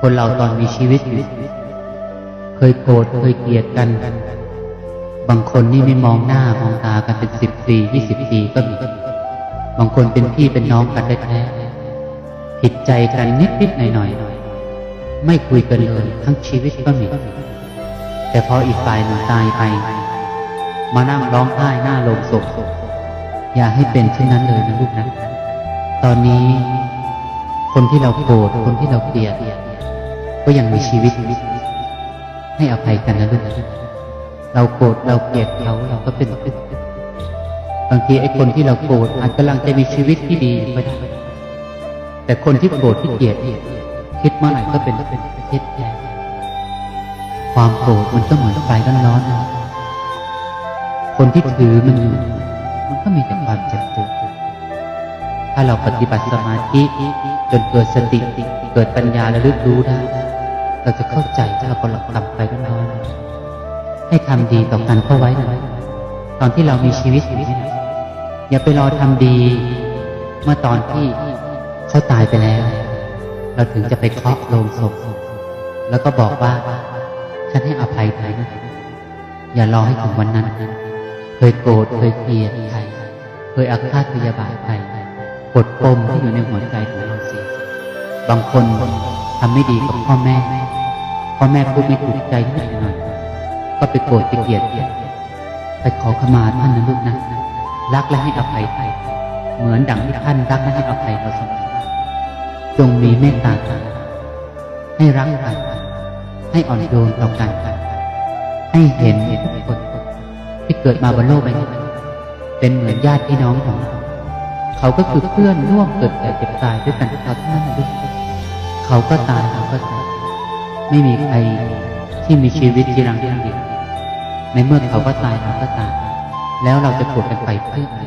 คนเราตอนมีชีวิตอยู่เคยโกรธเคยเกลียดกัน บางคนนี่ไม่มองหน้ามองตากันเป็นสิบปียี่สิบปีก็มีบางคนเป็นพี่เป็นน้องกันแท้ๆผิดใจกันนิดนิดๆหน่อยหน่อยๆไม่คุยกันเลยทั้งชีวิตก็มี แต่พออีกฝ่ายหนึ่งตายไป มานั่งร้องไห้หน้าโลงศพอย่าให้เป็นเช่นนั้นเลยนะลูกนะ ตอนนี้ คนที่เราโกรธคนที่เราเกลียดก็ยังมีชีวิต ให้อภัยกันนะลูกเราโกรธเราเกลียดเขาเราก็เป็นบางทีไอ้คนที่เราโกรธอาจกำลังจะมีชีวิตที่ดีก็ได้แต่คนที่โกรธที่เกลียดคิดเมื่อไหร่ก็เป็นเป็นคิดแย่ความโกรธมันก็เหมือนไฟร้อนๆนะคนที่ถือมันอยู่มันก็มีแต่ความเจ็บปวด ถ้าเราปฏิบัติสมาธิ จนเกิดสติเกิดปัญญาและลึกรู้ได้ เราจะเข้าใจถ้าเราก็หลับต่ำไปน้อยให้ทำดีต่อกันเข้าไว้นะตอนที่เรามีชีวิตอยู่นี่อย่าไปรอทำดี เมื่อตอนที่เขาตายไปแล้ว เราถึงจะไปเคาะโลงศพแล้วก็บอกว่า ฉันให้อภัยเธอนะอย่ารอให้ถึงวันนั้น เคยโกรธเคยเกลียดใครเคยอาฆาตพยาบาทใคร กดปมที่อยู่ในหัวใจของเราสียบางคนทำไม่ดีกับพ่อแม่ พ่อแม่พูดไม่ถูกใจนิดหน่อยก็ไปโกรธไปเกลียดไปขอขมาท่านนะลูกนะรักและให้อภัยไปเหมือนดังที่ท่านรักและให้อภัยเราเสมอจงมีเมตตากันให้รักกันให้อ่อนโยนต่อกันให้เห็นทุกคนที่เกิดมาบนโลกใบนี้เป็นเหมือนญาติพี่น้องของเรา เขาก็คือเพื่อนร่วมเกิดแก่เจ็บตายด้วยกันกับเราท่านั้นนะลูกเขาก็ตายเราก็ตายไม่มีใครที่มีชีวิตจีรังยั่งยืนในเมื่อเขาก็ตายเราก็ตายแล้วเราจะปวดกันไปเพื่ออะไร